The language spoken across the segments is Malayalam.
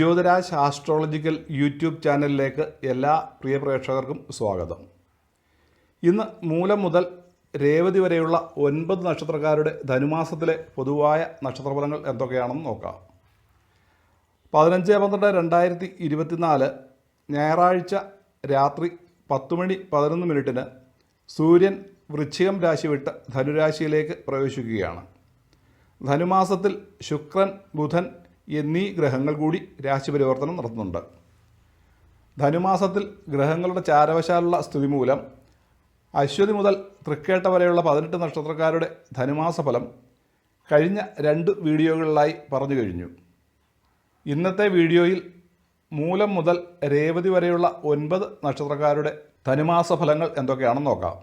ജ്യോതിരാജ് ആസ്ട്രോളജിക്കൽ യൂട്യൂബ് ചാനലിലേക്ക് എല്ലാ പ്രിയ പ്രേക്ഷകർക്കും സ്വാഗതം. ഇന്ന് മൂലം മുതൽ രേവതി വരെയുള്ള ഒൻപത് നക്ഷത്രക്കാരുടെ ധനുമാസത്തിലെ പൊതുവായ നക്ഷത്രഫലങ്ങൾ എന്തൊക്കെയാണെന്ന് നോക്കാം. പതിനഞ്ച് പന്ത്രണ്ട് രണ്ടായിരത്തി ഇരുപത്തിനാല് ഞായറാഴ്ച രാത്രി പത്ത് മണി പതിനൊന്ന് മിനിറ്റിന് സൂര്യൻ വൃശ്ചികം രാശി വിട്ട് ധനുരാശിയിലേക്ക് പ്രവേശിക്കുകയാണ്. ധനുമാസത്തിൽ ശുക്രൻ ബുധൻ എന്നീ ഗ്രഹങ്ങൾ കൂടി രാശി പരിവർത്തനം നടത്തുന്നുണ്ട്. ധനുമാസത്തിൽ ഗ്രഹങ്ങളുടെ ചാരവശാലുള്ള സ്ഥിതി മൂലം അശ്വതി മുതൽ തൃക്കേട്ട വരെയുള്ള പതിനെട്ട് നക്ഷത്രക്കാരുടെ ധനുമാസ ഫലം കഴിഞ്ഞ രണ്ട് വീഡിയോകളിലായി പറഞ്ഞു കഴിഞ്ഞു. ഇന്നത്തെ വീഡിയോയിൽ മൂലം മുതൽ രേവതി വരെയുള്ള ഒൻപത് നക്ഷത്രക്കാരുടെ ധനുമാസ ഫലങ്ങൾ എന്തൊക്കെയാണെന്ന് നോക്കാം.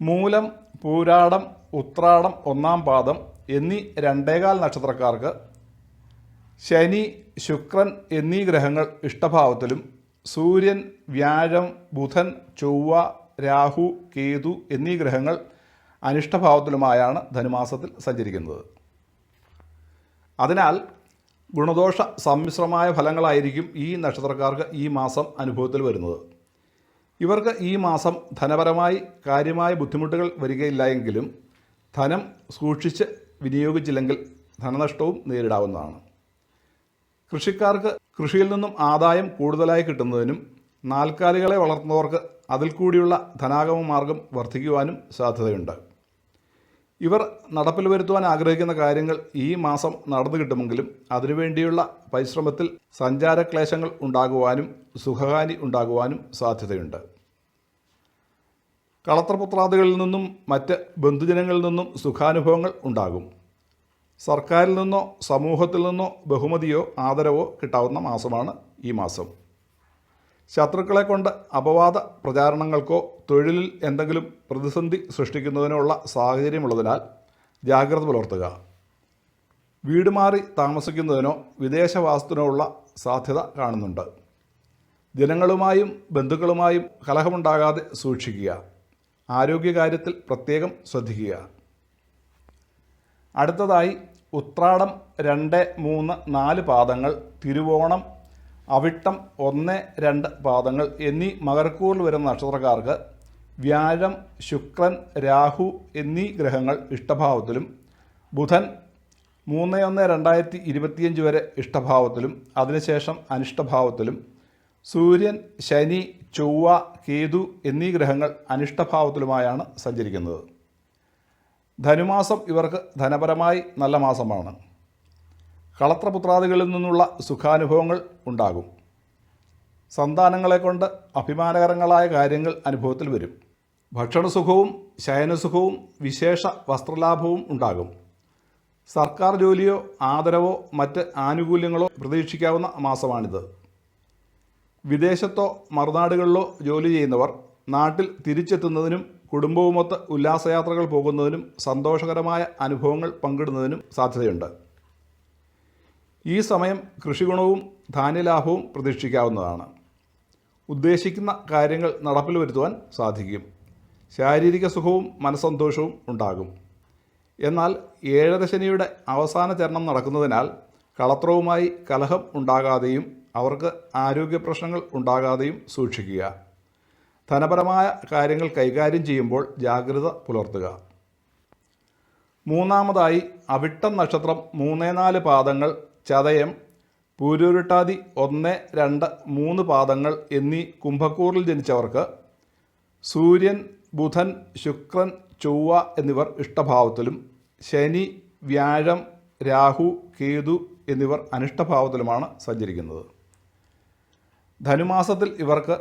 മൂലം പൂരാടം ഉത്രാടം ഒന്നാം പാദം എന്നീ രണ്ടേകാൽ നക്ഷത്രക്കാർക്ക് ശനി ശുക്രൻ എന്നീ ഗ്രഹങ്ങൾ ഇഷ്ടഭാവത്തിലും സൂര്യൻ വ്യാഴം ബുധൻ ചൊവ്വ രാഹു കേതു എന്നീ ഗ്രഹങ്ങൾ അനിഷ്ടഭാവത്തിലുമായാണ് ധനുമാസത്തിൽ സഞ്ചരിക്കുന്നത്. അതിനാൽ ഗുണദോഷ സമ്മിശ്രമായ ഫലങ്ങളായിരിക്കും ഈ നക്ഷത്രക്കാർക്ക് ഈ മാസം അനുഭവത്തിൽ വരുന്നത്. ഇവർക്ക് ഈ മാസം ധനപരമായി കാര്യമായ ബുദ്ധിമുട്ടുകൾ വരികയില്ല എങ്കിലും ധനം സൂക്ഷിച്ച് വിനിയോഗിച്ചില്ലെങ്കിൽ ധനനഷ്ടവും നേരിടാവുന്നതാണ്. കൃഷിക്കാർക്ക് കൃഷിയിൽ നിന്നും ആദായം കൂടുതലായി കിട്ടുന്നതിനും നാൽക്കാലികളെ വളർത്തുന്നവർക്ക് അതിൽ കൂടിയുള്ള ധനാഗമ മാർഗം വർദ്ധിക്കുവാനും സാധ്യതയുണ്ട്. ഇവർ നടപ്പിൽ വരുത്തുവാൻ ആഗ്രഹിക്കുന്ന കാര്യങ്ങൾ ഈ മാസം നടന്നു കിട്ടുമെങ്കിലും അതിനുവേണ്ടിയുള്ള പരിശ്രമത്തിൽ സഞ്ചാരക്ലേശങ്ങൾ ഉണ്ടാകുവാനും സുഖഹാനി ഉണ്ടാകുവാനും സാധ്യതയുണ്ട്. കളത്രപുത്രാദികളിൽ നിന്നും മറ്റ് ബന്ധുജനങ്ങളിൽ നിന്നും സുഖാനുഭവങ്ങൾ ഉണ്ടാകും. സർക്കാരിൽ നിന്നോ സമൂഹത്തിൽ നിന്നോ ബഹുമതിയോ ആദരവോ കിട്ടാവുന്ന മാസമാണ് ഈ മാസം. ശത്രുക്കളെ കൊണ്ട് അപവാദ പ്രചാരണങ്ങൾക്കോ തൊഴിലിൽ എന്തെങ്കിലും പ്രതിസന്ധി സൃഷ്ടിക്കുന്നതിനോ ഉള്ള സാഹചര്യമുള്ളതിനാൽ ജാഗ്രത പുലർത്തുക. വീട് മാറി താമസിക്കുന്നതിനോ വിദേശവാസത്തിനോ ഉള്ള സാധ്യത കാണുന്നുണ്ട്. ജനങ്ങളുമായും ബന്ധുക്കളുമായും കലഹമുണ്ടാകാതെ സൂക്ഷിക്കുക. ആരോഗ്യകാര്യത്തിൽ പ്രത്യേകം ശ്രദ്ധിക്കുക. അടുത്തതായി ഉത്രാടം രണ്ട് മൂന്ന് നാല് പാദങ്ങൾ തിരുവോണം അവിട്ടം ഒന്ന് രണ്ട് പാദങ്ങൾ എന്നീ മകരക്കൂറിൽ വരുന്ന നക്ഷത്രക്കാർക്ക് വ്യാഴം ശുക്രൻ രാഹു എന്നീ ഗ്രഹങ്ങൾ ഇഷ്ടഭാവത്തിലും ബുധൻ മൂന്ന് ഒന്ന് രണ്ടായിരത്തി ഇരുപത്തിയഞ്ച് വരെ ഇഷ്ടഭാവത്തിലും അതിനുശേഷം അനിഷ്ടഭാവത്തിലും സൂര്യൻ ശനി ചൊവ്വ കേതു എന്നീ ഗ്രഹങ്ങൾ അനിഷ്ടഭാവത്തിലുമായാണ് സഞ്ചരിക്കുന്നത്. ധനുമാസം ഇവർക്ക് ധനപരമായി നല്ല മാസമാണ്. കളത്രപുത്രാദികളിൽ നിന്നുള്ള സുഖാനുഭവങ്ങൾ ഉണ്ടാകും. സന്താനങ്ങളെ കൊണ്ട് അഭിമാനകരങ്ങളായ കാര്യങ്ങൾ അനുഭവത്തിൽ വരും. ഭക്ഷണസുഖവും ശയനസുഖവും വിശേഷ വസ്ത്രലാഭവും ഉണ്ടാകും. സർക്കാർ ജോലിയോ ആദരവോ മറ്റ് ആനുകൂല്യങ്ങളോ പ്രതീക്ഷിക്കാവുന്ന മാസമാണിത്. വിദേശത്തോ മറുനാടുകളിലോ ജോലി ചെയ്യുന്നവർ നാട്ടിൽ തിരിച്ചെത്തുന്നതിനും കുടുംബവുമൊത്ത് ഉല്ലാസയാത്രകൾ പോകുന്നതിനും സന്തോഷകരമായ അനുഭവങ്ങൾ പങ്കിടുന്നതിനും സാധ്യതയുണ്ട്. ഈ സമയം കൃഷിഗുണവും ധാന്യലാഭവും പ്രതീക്ഷിക്കാവുന്നതാണ്. ഉദ്ദേശിക്കുന്ന കാര്യങ്ങൾ നടപ്പിൽ വരുത്തുവാൻ സാധിക്കും. ശാരീരിക സുഖവും മനസ്സന്തോഷവും ഉണ്ടാകും. എന്നാൽ ഏഴരശനിയുടെ അവസാന ചരണം നടക്കുന്നതിനാൽ കളത്രവുമായി കലഹം ഉണ്ടാകാതെയും അവർക്ക് ആരോഗ്യ പ്രശ്നങ്ങൾ ഉണ്ടാകാതെയും സൂക്ഷിക്കുക. ധനപരമായ കാര്യങ്ങൾ കൈകാര്യം ചെയ്യുമ്പോൾ ജാഗ്രത പുലർത്തുക. മൂന്നാമതായി അവിട്ടം നക്ഷത്രം മൂന്ന് നാല് പാദങ്ങൾ ചതയം പൂരുരുട്ടാതി ഒന്ന് രണ്ട് മൂന്ന് പാദങ്ങൾ എന്നീ കുംഭക്കൂറിൽ ജനിച്ചവർക്ക് സൂര്യൻ ബുധൻ ശുക്രൻ ചൊവ്വ എന്നിവർ ഇഷ്ടഭാവത്തിലും ശനി വ്യാഴം രാഹു കേതു എന്നിവർ അനിഷ്ടഭാവത്തിലുമാണ് സഞ്ചരിക്കുന്നത്. ധനുമാസത്തിൽ ഇവർക്ക്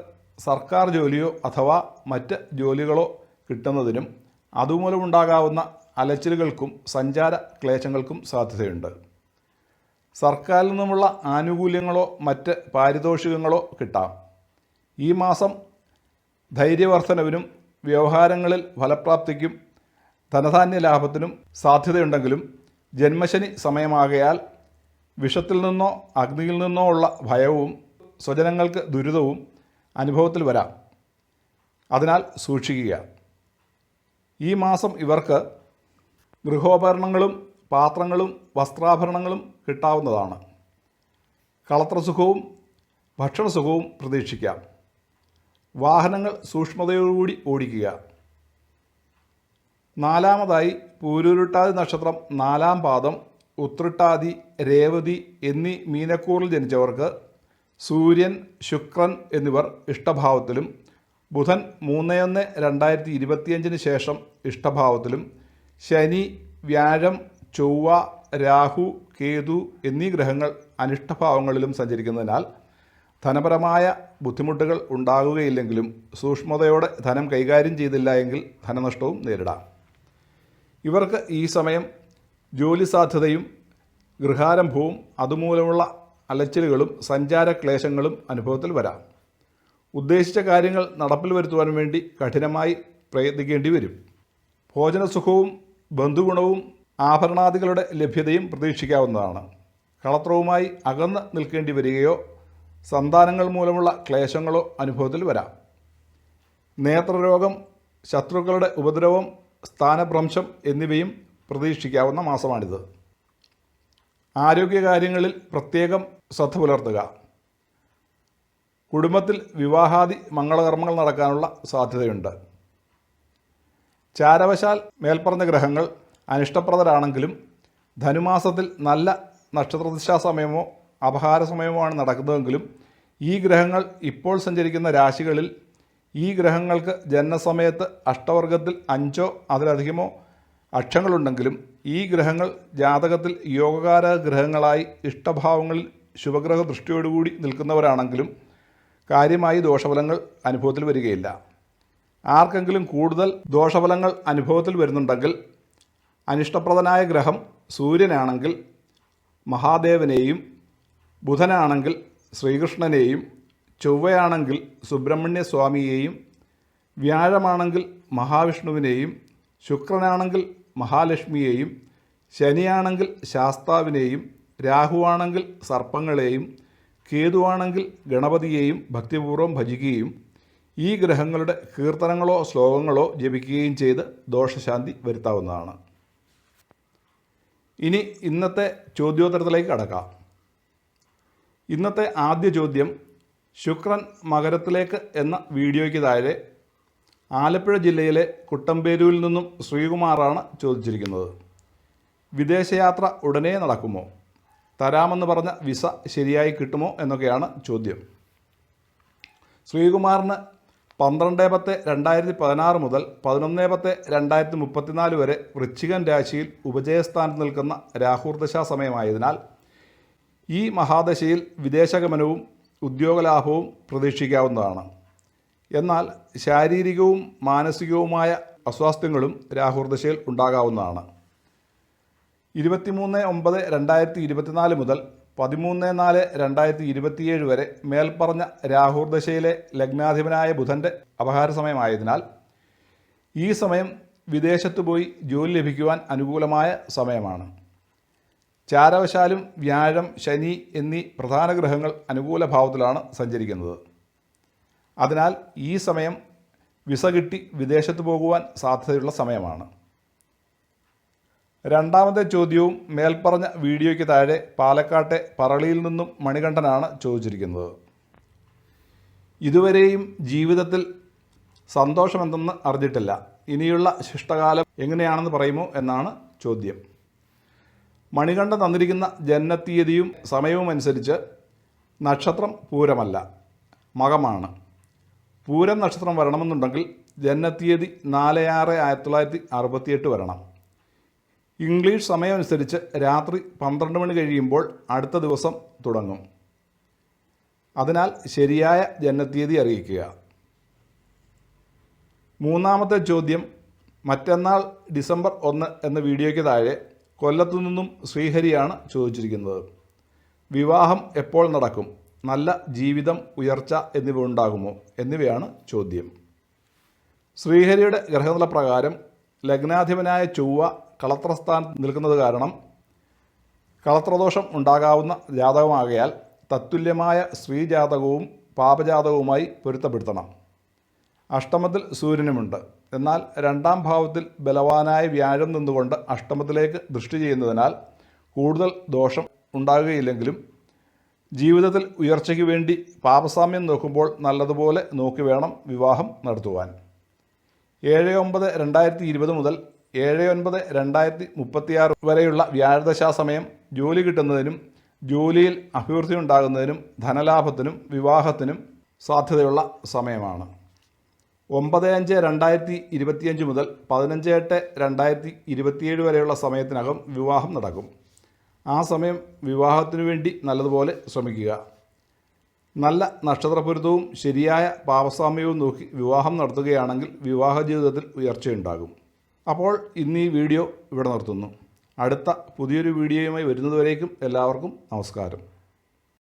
സർക്കാർ ജോലിയോ അഥവാ മറ്റ് ജോലികളോ കിട്ടുന്നതിനും അതുമൂലമുണ്ടാകാവുന്ന അലച്ചിലുകൾക്കും സഞ്ചാര ക്ലേശങ്ങൾക്കും സാധ്യതയുണ്ട്. സർക്കാരിൽ നിന്നുമുള്ള ആനുകൂല്യങ്ങളോ മറ്റ് പാരിതോഷികങ്ങളോ കിട്ടാം. ഈ മാസം ധൈര്യവർദ്ധനവിനും വ്യവഹാരങ്ങളിൽ ഫലപ്രാപ്തിക്കും ധനധാന്യ ലാഭത്തിനും സാധ്യതയുണ്ടെങ്കിലും ജന്മശനി സമയമാകയാൽ വിഷത്തിൽ നിന്നോ അഗ്നിയിൽ നിന്നോ ഉള്ള ഭയവും സ്വജനങ്ങൾക്ക് ദുരിതവും അനുഭവത്തിൽ വരാം. അതിനാൽ സൂക്ഷിക്കുക. ഈ മാസം ഇവർക്ക് ഗൃഹോപകരണങ്ങളും പാത്രങ്ങളും വസ്ത്രാഭരണങ്ങളും കിട്ടാവുന്നതാണ്. കളത്രസുഖവും ഭക്ഷണസുഖവും പ്രതീക്ഷിക്കാം. വാഹനങ്ങൾ സൂക്ഷ്മതയോടുകൂടി ഓടിക്കുക. നാലാമതായി പൂരുരുട്ടാതി നക്ഷത്രം നാലാം പാദം ഉത്രട്ടാതി രേവതി എന്നീ മീനക്കൂറിൽ ജനിച്ചവർക്ക് സൂര്യൻ ശുക്രൻ എന്നിവർ ഇഷ്ടഭാവത്തിലും ബുധൻ മൂന്ന് ഒന്ന് രണ്ടായിരത്തി ഇരുപത്തിയഞ്ചിന് ശേഷം ഇഷ്ടഭാവത്തിലും ശനി വ്യാഴം ചൊവ്വ രാഹു കേതു എന്നീ ഗ്രഹങ്ങൾ അനിഷ്ടഭാവങ്ങളിലും സഞ്ചരിക്കുന്നതിനാൽ ധനപരമായ ബുദ്ധിമുട്ടുകൾ ഉണ്ടാകുകയില്ലെങ്കിലും സൂക്ഷ്മതയോടെ ധനം കൈകാര്യം ചെയ്തില്ല എങ്കിൽ ധനനഷ്ടവും നേരിടാം. ഇവർക്ക് ഈ സമയം ജോലി സാധ്യതയും ഗൃഹാരംഭവും അതുമൂലമുള്ള അലച്ചിലുകളും സഞ്ചാര ക്ലേശങ്ങളും അനുഭവത്തിൽ വരാം. ഉദ്ദേശിച്ച കാര്യങ്ങൾ നടപ്പിൽ വരുത്തുവാൻ വേണ്ടി കഠിനമായി പ്രയത്നിക്കേണ്ടി വരും. ഭോജനസുഖവും ബന്ധുഗുണവും ആഭരണാദികളുടെ ലഭ്യതയും പ്രതീക്ഷിക്കാവുന്നതാണ്. കളത്രവുമായി അകന്ന് നിൽക്കേണ്ടി വരികയോ സന്താനങ്ങൾ മൂലമുള്ള ക്ലേശങ്ങളോ അനുഭവത്തിൽ വരാം. നേത്രരോഗം ശത്രുക്കളുടെ ഉപദ്രവം സ്ഥാനഭ്രംശം എന്നിവയും പ്രതീക്ഷിക്കാവുന്ന മാസമാണിത്. ആരോഗ്യകാര്യങ്ങളിൽ പ്രത്യേകം ശ്രദ്ധ പുലർത്തുക. കുടുംബത്തിൽ വിവാഹാദി മംഗളകർമ്മങ്ങൾ നടക്കാനുള്ള സാധ്യതയുണ്ട്. ചാരവശാൽ മേൽപ്പറഞ്ഞ ഗ്രഹങ്ങൾ അനിഷ്ടപ്രദരാണെങ്കിലും ധനുമാസത്തിൽ നല്ല നക്ഷത്രദിശാ സമയമോ അപഹാര സമയമോ ആണ് നടക്കുന്നതെങ്കിലും ഈ ഗ്രഹങ്ങൾ ഇപ്പോൾ സഞ്ചരിക്കുന്ന രാശികളിൽ ഈ ഗ്രഹങ്ങൾക്ക് ജനനസമയത്ത് അഷ്ടവർഗത്തിൽ അഞ്ചോ അതിലധികമോ അക്ഷങ്ങളുണ്ടെങ്കിലും ഈ ഗ്രഹങ്ങൾ ജാതകത്തിൽ യോഗകാര ഗ്രഹങ്ങളായി ഇഷ്ടഭാവങ്ങളിൽ ശുഭഗ്രഹ ദൃഷ്ടിയോടുകൂടി നിൽക്കുന്നവരാണെങ്കിലും കാര്യമായി ദോഷഫലങ്ങൾ അനുഭവത്തിൽ വരികയില്ല. ആർക്കെങ്കിലും കൂടുതൽ ദോഷഫലങ്ങൾ അനുഭവത്തിൽ വരുന്നുണ്ടെങ്കിൽ അനിഷ്ടപ്രദനായ ഗ്രഹം സൂര്യനാണെങ്കിൽ മഹാദേവനെയും ബുധനാണെങ്കിൽ ശ്രീകൃഷ്ണനെയും ചൊവ്വയാണെങ്കിൽ സുബ്രഹ്മണ്യ സ്വാമിയെയും വ്യാഴമാണെങ്കിൽ മഹാവിഷ്ണുവിനെയും ശുക്രനാണെങ്കിൽ മഹാലക്ഷ്മിയെയും ശനിയാണെങ്കിൽ ശാസ്താവിനെയും രാഹുവാണെങ്കിൽ സർപ്പങ്ങളെയും കേതുവാണെങ്കിൽ ഗണപതിയെയും ഭക്തിപൂർവം ഭജിക്കുകയും ഈ ഗ്രഹങ്ങളുടെ കീർത്തനങ്ങളോ ശ്ലോകങ്ങളോ ജപിക്കുകയും ചെയ്ത് ദോഷശാന്തി വരുത്താവുന്നതാണ്. ഇനി ഇന്നത്തെ ചോദ്യോത്തരത്തിലേക്ക് കടക്കാം. ഇന്നത്തെ ആദ്യ ചോദ്യം ശുക്രൻ മകരത്തിലേക്ക് എന്ന വീഡിയോയ്ക്ക് താഴെ ആലപ്പുഴ ജില്ലയിലെ കുട്ടമ്പേരൂരിൽ നിന്നും ശ്രീകുമാറാണ് ചോദിച്ചിരിക്കുന്നത്. വിദേശയാത്ര ഉടനെ നടക്കുമോ? തരാമെന്ന് പറഞ്ഞ വിസ ശരിയായി കിട്ടുമോ എന്നൊക്കെയാണ് ചോദ്യം. ശ്രീകുമാറിന് പന്ത്രണ്ട് പത്ത് രണ്ടായിരത്തി പതിനാറ് മുതൽ പതിനൊന്ന് പത്ത് രണ്ടായിരത്തി മുപ്പത്തിനാല് വരെ വൃശ്ചികൻ രാശിയിൽ ഉപജയസ്ഥാനത്ത് നിൽക്കുന്ന രാഹുർദശാ സമയമായതിനാൽ ഈ മഹാദശയിൽ വിദേശഗമനവും ഉദ്യോഗലാഭവും പ്രതീക്ഷിക്കാവുന്നതാണ്. എന്നാൽ ശാരീരികവും മാനസികവുമായ അസ്വാസ്ഥ്യങ്ങളും രാഹുർദശയിൽ ഉണ്ടാകാവുന്നതാണ്. ഇരുപത്തിമൂന്ന് ഒമ്പത് രണ്ടായിരത്തി ഇരുപത്തിനാല് മുതൽ പതിമൂന്ന് നാല് രണ്ടായിരത്തി ഇരുപത്തിയേഴ് വരെ മേൽപ്പറഞ്ഞ രാഹുർദശയിലെ ലഗ്നാധിപനായ ബുധന്റെ അപഹാര സമയമായതിനാൽ ഈ സമയം വിദേശത്ത് പോയി ജോലി ലഭിക്കുവാൻ അനുകൂലമായ സമയമാണ്. ചാരവശാലും വ്യാഴം ശനി എന്നീ പ്രധാന ഗ്രഹങ്ങൾ അനുകൂല ഭാവത്തിലാണ് സഞ്ചരിക്കുന്നത്. അതിനാൽ ഈ സമയം വിസ കിട്ടി വിദേശത്ത് പോകുവാൻ സാധ്യതയുള്ള സമയമാണ്. രണ്ടാമത്തെ ചോദ്യവും മേൽപ്പറഞ്ഞ വീഡിയോയ്ക്ക് താഴെ പാലക്കാട്ടെ പറളിയിൽ നിന്നും മണികണ്ഠനാണ് ചോദിച്ചിരിക്കുന്നത്. ഇതുവരെയും ജീവിതത്തിൽ സന്തോഷമെന്തെന്ന് അറിഞ്ഞിട്ടില്ല. ഇനിയുള്ള ശിഷ്ടകാലം എങ്ങനെയാണെന്ന് പറയുമോ എന്നാണ് ചോദ്യം. മണികണ്ഠൻ തന്നിരിക്കുന്ന ജനനത്തീയതിയും സമയവും അനുസരിച്ച് നക്ഷത്രം പൂരമല്ല മകമാണ്. പൂരം നക്ഷത്രം വരണമെന്നുണ്ടെങ്കിൽ ജനനത്തീയതി നാല് ആറ് ആയിരത്തി തൊള്ളായിരത്തി അറുപത്തിയെട്ട് വരണം. ഇംഗ്ലീഷ് സമയമനുസരിച്ച് രാത്രി പന്ത്രണ്ട് മണി കഴിയുമ്പോൾ അടുത്ത ദിവസം തുടങ്ങും. അതിനാൽ ശരിയായ ജനനത്തീയതി അറിയിക്കുക. മൂന്നാമത്തെ ചോദ്യം മറ്റന്നാൾ ഡിസംബർ ഒന്ന് എന്ന വീഡിയോയ്ക്ക് താഴെ കൊല്ലത്തു നിന്നും ശ്രീഹരിയാണ് ചോദിച്ചിരിക്കുന്നത്. വിവാഹം എപ്പോൾ നടക്കും? നല്ല ജീവിതം ഉയർച്ച എന്നിവ ഉണ്ടാകുമോ എന്നിവയാണ് ചോദ്യം. ശ്രീഹരിയുടെ ഗ്രഹനില പ്രകാരം ലഗ്നാധിപനായ ചൊവ്വ കളത്രസ്ഥാനത്ത് നിൽക്കുന്നത് കാരണം കളത്രദോഷം ഉണ്ടാകാവുന്ന ജാതകമാകയാൽ തത്തുല്യമായ സ്ത്രീജാതകവും പാപജാതകവുമായി പൊരുത്തപ്പെടുത്തണം. അഷ്ടമത്തിൽ സൂര്യനുമുണ്ട്. എന്നാൽ രണ്ടാം ഭാവത്തിൽ ബലവാനായ വ്യാഴം നിന്നുകൊണ്ട് അഷ്ടമത്തിലേക്ക് ദൃഷ്ടി ചെയ്യുന്നതിനാൽ കൂടുതൽ ദോഷം ഉണ്ടാകുകയില്ലെങ്കിലും ജീവിതത്തിൽ ഉയർച്ചയ്ക്ക് വേണ്ടി പാപസാമ്യം നോക്കുമ്പോൾ നല്ലതുപോലെ നോക്കി വേണം വിവാഹം നടത്തുവാൻ. ഏഴ് ഒമ്പത് രണ്ടായിരത്തി ഇരുപത് മുതൽ ഏഴ് ഒൻപത് രണ്ടായിരത്തി മുപ്പത്തിയാറ് വരെയുള്ള വ്യാഴദശാ സമയം ജോലി കിട്ടുന്നതിനും ജോലിയിൽ അഭിവൃദ്ധി ഉണ്ടാകുന്നതിനും ധനലാഭത്തിനും വിവാഹത്തിനും സാധ്യതയുള്ള സമയമാണ്. ഒമ്പത് അഞ്ച് രണ്ടായിരത്തി ഇരുപത്തിയഞ്ച് മുതൽ പതിനഞ്ച് എട്ട് രണ്ടായിരത്തി ഇരുപത്തിയേഴ് വരെയുള്ള സമയത്തിനകം വിവാഹം നടക്കും. ആ സമയം വിവാഹത്തിനു വേണ്ടി നല്ലതുപോലെ ശ്രമിക്കുക. നല്ല നക്ഷത്രപൊരുത്തവും ശരിയായ പാപസാമ്യവും നോക്കി വിവാഹം നടത്തുകയാണെങ്കിൽ വിവാഹ ജീവിതത്തിൽ ഉയർച്ചയുണ്ടാകും. അപ്പോൾ ഇന്ന് ഈ വീഡിയോ ഇവിടെ നിർത്തുന്നു. അടുത്ത പുതിയൊരു വീഡിയോയുമായി വരുന്നതുവരേക്കും എല്ലാവർക്കും നമസ്കാരം.